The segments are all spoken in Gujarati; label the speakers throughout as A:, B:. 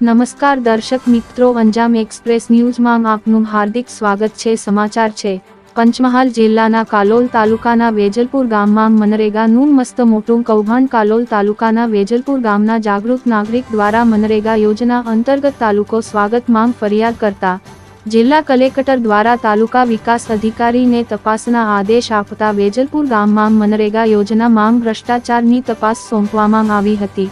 A: નમસ્કાર દર્શક મિત્રો, અંજામ એક્સપ્રેસ ન્યૂઝમાં આપનું હાર્દિક સ્વાગત છે. સમાચાર છે. પંચમહાલ જિલ્લાના કાલોલ તાલુકાના વેજલપુર ગામમાં મનરેગાનું મસ્ત મોટું કૌભાંડ કાલોલ તાલુકાના વેજલપુર ગામના જાગૃત નાગરિક દ્વારા મનરેગા યોજના અંતર્ગત તાલુકો સ્વાગત માંગ ફરિયાદ કરતા જિલ્લા કલેક્ટર દ્વારા તાલુકા વિકાસ અધિકારીને તપાસના આદેશ આપતા વેજલપુર ગામમાં મનરેગા યોજના માંગ ભ્રષ્ટાચારની તપાસ સોંપવામાં આવી હતી.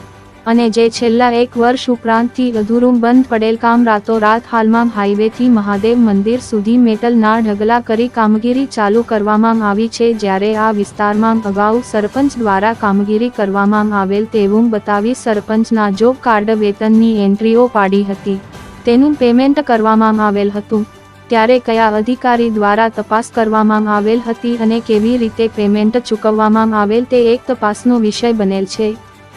A: અને જે છેલ્લા એક વર્ષ ઉપરાંતથી અધૂરું બંધ પડેલ કામ રાતોરાત હાલમાં હાઈવેથી મહાદેવ મંદિર સુધી મેટલના ઢગલા કરી કામગીરી ચાલુ કરવામાં આવી છે જ્યારે આ વિસ્તારમાં અગાઉ સરપંચ દ્વારા કામગીરી કરવામાં આવેલ તેવું બતાવી સરપંચના જોબ કાર્ડ વેતનની એન્ટ્રીઓ પાડી હતી. તેનું પેમેન્ટ કરવામાં આવેલ હતું. ત્યારે કયા અધિકારી દ્વારા તપાસ કરવામાં આવેલ હતી અને કેવી રીતે પેમેન્ટ ચૂકવવામાં આવેલ તે એક તપાસનો વિષય બનેલ છે.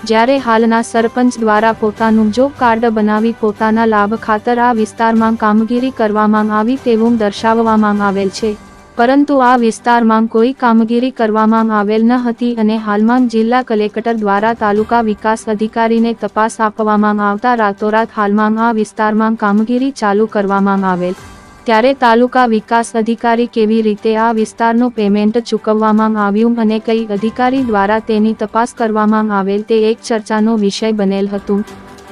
A: જ્યારે હાલના સરપંચ દ્વારા પોતાનું જોબ કાર્ડ બનાવી પોતાના લાભ ખાતર આ વિસ્તારમાં કામગીરી કરવામાં આવી તેવું દર્શાવવામાં આવેલ છે. પરંતુ આ વિસ્તારમાં કોઈ કામગીરી કરવામાં આવેલ ન હતી અને હાલમાં જિલ્લા કલેક્ટર દ્વારા તાલુકા વિકાસ અધિકારીને તપાસ આપવામાં આવતા રાતોરાત હાલમાં આ વિસ્તારમાં કામગીરી ચાલુ કરવામાં આવેલ. ત્યારે તાલુકા વિકાસ અધિકારી કેવી રીતે આ વિસ્તારનું પેમેન્ટ ચૂકવવામાં આવ્યું અને કઈ અધિકારી દ્વારા તેની તપાસ કરવામાં આવેલ તે એક ચર્ચાનો વિષય બનેલ હતું.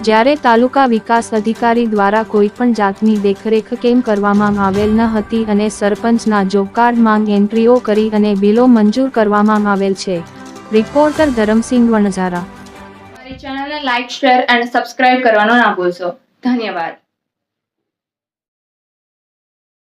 A: જ્યારે તાલુકા વિકાસ અધિકારી દ્વારા કોઈ પણ જાતની દેખરેખ કેમ કરવામાં આવેલ ન હતી અને સરપંચના જોબકાર્ડ માંગ એન્ટ્રીઓ કરી અને બિલો મંજૂર કરવામાં આવેલ છે. રિપોર્ટર ધરમસિંહ વણઝારા.
B: ચેનલને લાઇક શેર અને સબસ્ક્રાઇબ કરવાનો ના ભૂલશો. ધન્યવાદ.